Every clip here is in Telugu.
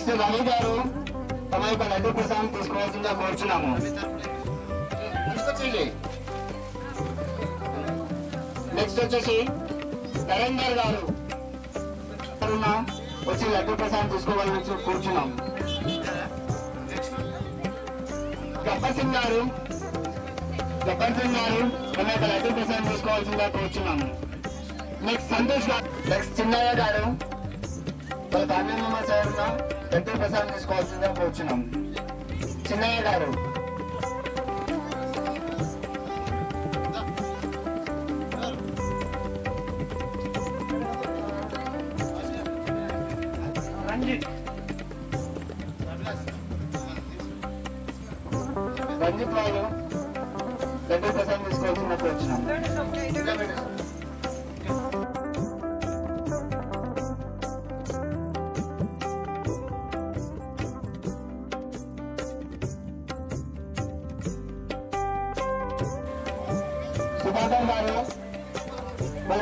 నెక్స్ట్ రవి గారు తమ యొక్క లడ్డు ప్రసాదం తీసుకోవాల్సిందిగా కోరుచున్నాము. నెక్స్ట్ వచ్చేసి. నెక్స్ట్ వచ్చేసి నరేందర్ గారు వచ్చి లడ్డు ప్రసాదం తీసుకోవాలని కూర్చున్నాం గబ్బర్ సింగ్ గారు గబ్బర్ సింగ్ గారు తమ యొక్క లడ్డు ప్రసాదం తీసుకోవాల్సిందిగా కూర్చున్నాము. నెక్స్ట్ సంతోష్ గారు నెక్స్ట్ చిన్నయ్య గారు వాళ్ళ ఫ్యామిలీ మెంబర్స్ ఎవరున్నా లడ్డు ప్రసాదం తీసుకోవాల్సిందిగా కూర్చున్నాం చిన్నయ్య గారు రంజిత్ వాళ్ళు లడ్డు ప్రసాదం తీసుకోవాల్సిందిగా కూర్చున్నాం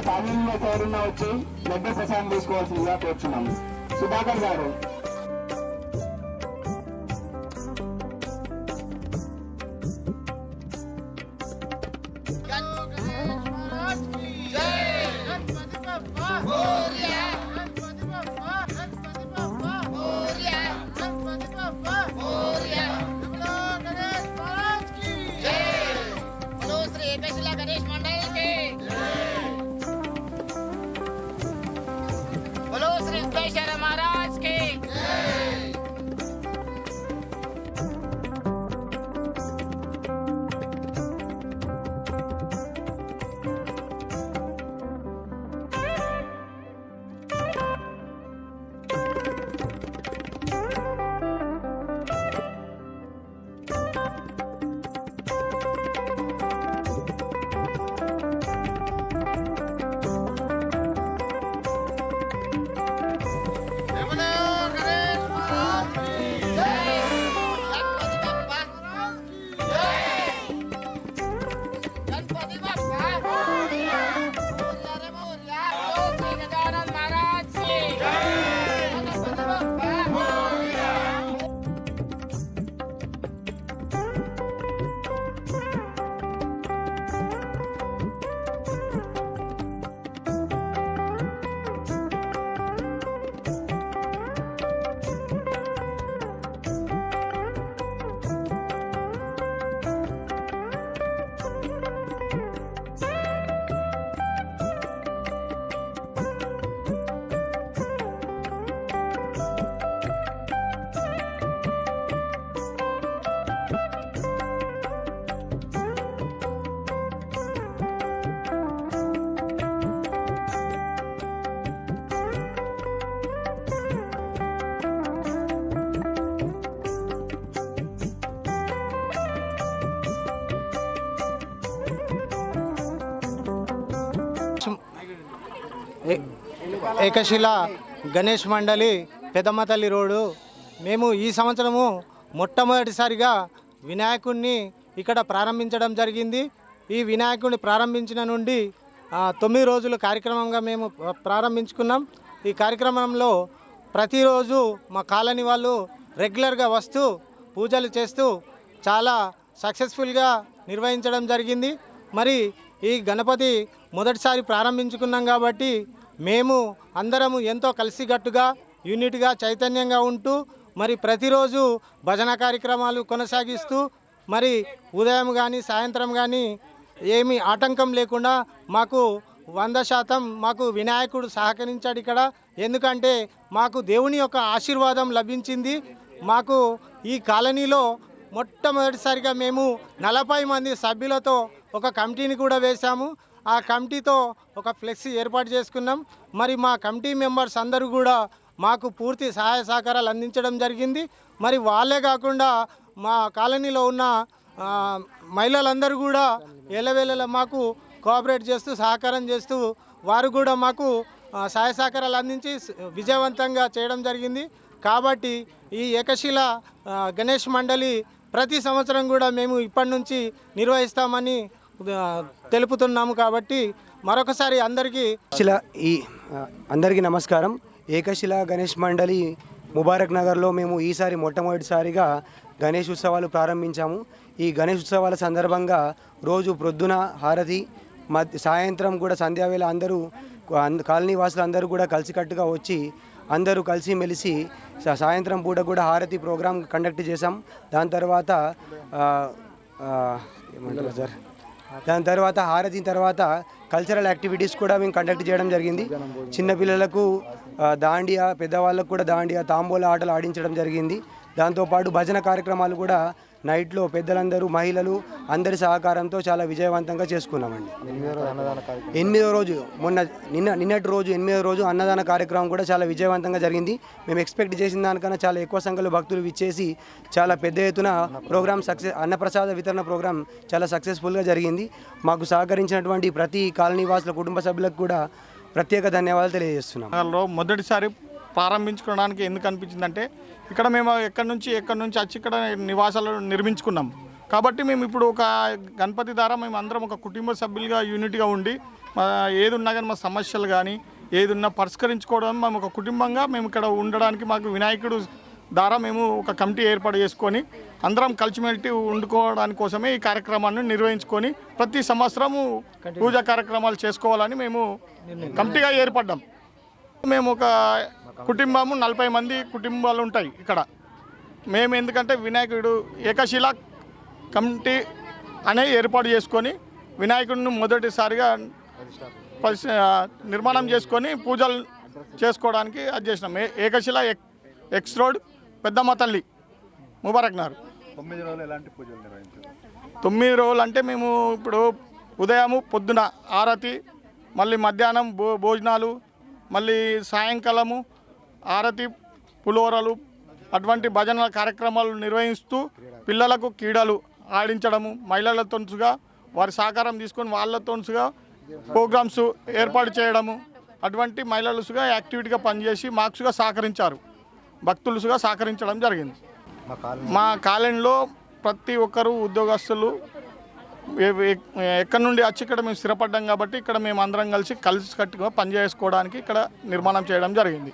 వాళ్ళ ఫ్యామిలీ మెంబర్స్ ఎవరున్నా వచ్చి లడ్డు ప్రసాదం తీసుకోవాల్సిందిగా కోరుచున్నాము. సుధాకర్ గారు ఏకశిల గణేష్ మండలి పెదమ్మతల్లి రోడ్డు. మేము ఈ సంవత్సరము మొట్టమొదటిసారిగా వినాయకుడిని ఇక్కడ ప్రారంభించడం జరిగింది. ఈ వినాయకుడిని ప్రారంభించిన నుండి తొమ్మిది రోజుల కార్యక్రమంగా మేము ప్రారంభించుకున్నాం. ఈ కార్యక్రమంలో ప్రతిరోజు మా కాలనీ వాళ్ళు రెగ్యులర్గా వస్తూ పూజలు చేస్తూ చాలా సక్సెస్ఫుల్గా నిర్వహించడం జరిగింది. మరి ఈ గణపతి మొదటిసారి ప్రారంభించుకున్నాం కాబట్టి మేము అందరము ఎంతో కలిసికట్టుగా యూనిట్గా చైతన్యంగా ఉంటూ మరి ప్రతిరోజు భజన కార్యక్రమాలు కొనసాగిస్తూ మరి ఉదయం కానీ సాయంత్రం కానీ ఏమీ ఆటంకం లేకుండా మాకు వంద శాతం మాకు వినాయకుడు సహకరించాడు ఇక్కడ. ఎందుకంటే మాకు దేవుని యొక్క ఆశీర్వాదం లభించింది. మాకు ఈ కాలనీలో మొట్టమొదటిసారిగా మేము నలభై మంది సభ్యులతో ఒక కమిటీని కూడా వేశాము. ఆ కమిటీతో ఒక ఫ్లెక్సీ ఏర్పాటు చేసుకున్నాం. మరి మా కమిటీ మెంబర్స్ అందరూ కూడా మాకు పూర్తి సహాయ సహకారాలు అందించడం జరిగింది. మరి వాళ్ళే కాకుండా మా కాలనీలో ఉన్న మహిళలందరూ కూడా ఎలవేళలా మాకు కోఆపరేట్ చేస్తూ సహకారం చేస్తూ వారు కూడా మాకు సహాయ సహకారాలు అందించి విజయవంతంగా చేయడం జరిగింది. కాబట్టి ఈ ఏకశిల గణేష్ మండలి ప్రతి సంవత్సరం కూడా మేము ఇప్పటి నుంచి నిర్వహిస్తామని తెలుపుతున్నాము కాబట్టి మరొకసారి అందరికీ శిల ఈ అందరికీ నమస్కారం. ఏకశిల గణేష్ మండలి ముబారక్ నగర్లో మేము ఈసారి మొట్టమొదటిసారిగా గణేష్ ఉత్సవాలు ప్రారంభించాము. ఈ గణేష్ ఉత్సవాల సందర్భంగా రోజు ప్రొద్దున హారతి మధ్య సాయంత్రం కూడా సంధ్యావేళ అందరూ కాలనీ వాసులు అందరూ కూడా కలిసికట్టుగా వచ్చి అందరూ కలిసి మెలిసి సాయంత్రం పూట కూడా హారతి ప్రోగ్రాం కండక్ట్ చేశాం. దాని తర్వాత ఏమంటారు సార్? దాని తర్వాత హారతి తర్వాత కల్చరల్ యాక్టివిటీస్ కూడా మేము కండక్ట్ చేయడం జరిగింది. చిన్నపిల్లలకు దాండియా పెద్దవాళ్ళకు కూడా దాండియా తాంబూల ఆటలు ఆడించడం జరిగింది. దాంతోపాటు భజన కార్యక్రమాలు కూడా నైట్లో పెద్దలందరూ మహిళలు అందరి సహకారంతో చాలా విజయవంతంగా చేసుకున్నామండి. ఎనిమిదో రోజు మొన్న నిన్న నిన్నటి రోజు ఎనిమిదో రోజు అన్నదాన కార్యక్రమం కూడా చాలా విజయవంతంగా జరిగింది. మేము ఎక్స్పెక్ట్ చేసిన దానికన్నా చాలా ఎక్కువ సంఖ్యలో భక్తులు విచ్చేసి చాలా పెద్ద ఎత్తున ప్రోగ్రామ్ సక్సెస్ అన్నప్రసాద వితరణ ప్రోగ్రామ్ చాలా సక్సెస్ఫుల్గా జరిగింది. మాకు సహకరించినటువంటి ప్రతి కాలనీ వాసుల కుటుంబ సభ్యులకు కూడా ప్రత్యేక ధన్యవాదాలు తెలియజేస్తున్నాం. మొదటిసారి ప్రారంభించుకోవడానికి ఎందుకు అనిపించిందంటే ఇక్కడ మేము ఎక్కడి నుంచి ఎక్కడి నుంచి వచ్చి ఇక్కడ నివాసాలు నిర్మించుకున్నాం. కాబట్టి మేము ఇప్పుడు ఒక గణపతి ద్వారా మేము అందరం ఒక కుటుంబ సభ్యులుగా యూనిట్గా ఉండి మా ఏది ఉన్నా కానీ మా సమస్యలు కానీ ఏది ఉన్నా పరిష్కరించుకోవడం మేము ఒక కుటుంబంగా మేము ఇక్కడ ఉండడానికి మాకు వినాయకుడు ద్వారా మేము ఒక కమిటీ ఏర్పాటు చేసుకొని అందరం కలిసిమెలిసి వండుకోవడానికి కోసమే ఈ కార్యక్రమాన్ని నిర్వహించుకొని ప్రతి సంవత్సరము పూజా కార్యక్రమాలు చేసుకోవాలని మేము కమిటీగా ఏర్పడ్డాం. మేము ఒక కుటుంబము నలభై మంది కుటుంబాలు ఉంటాయి ఇక్కడ. మేము ఎందుకంటే వినాయకుడు ఏకశిల కమిటీ అనే ఏర్పాటు చేసుకొని వినాయకుడిని మొదటిసారిగా నిర్మాణం చేసుకొని పూజలు చేసుకోవడానికి అది చేసినాం. ఏకశిల ఎక్ ఎక్స్ రోడ్ పెద్దమ్మ తల్లి ముబారక్ నగర్. తొమ్మిది రోజులు అంటే మేము ఇప్పుడు ఉదయము పొద్దున ఆరతి మళ్ళీ మధ్యాహ్నం భో భోజనాలు మళ్ళీ సాయంకాలము ఆరతి పులిహోరలు అటువంటి భజన కార్యక్రమాలు నిర్వహిస్తూ పిల్లలకు క్రీడలు ఆడించడము మహిళలతోసుగా వారి సహకారం తీసుకొని వాళ్ళతోసుగా ప్రోగ్రామ్స్ ఏర్పాటు చేయడము అటువంటి మహిళలుసుగా యాక్టివిటీగా పనిచేసి మాకుసుగా సహకరించారు. భక్తులుసుగా సహకరించడం జరిగింది. మా కాలనీలో ప్రతి ఒక్కరు ఉద్యోగస్తులు ఎక్కడి నుండి వచ్చి ఇక్కడ మేము స్థిరపడ్డాం కాబట్టి ఇక్కడ మేము అందరం కలిసి కలిసి కట్టుగా పనిచేసుకోవడానికి ఇక్కడ నిర్మాణం చేయడం జరిగింది.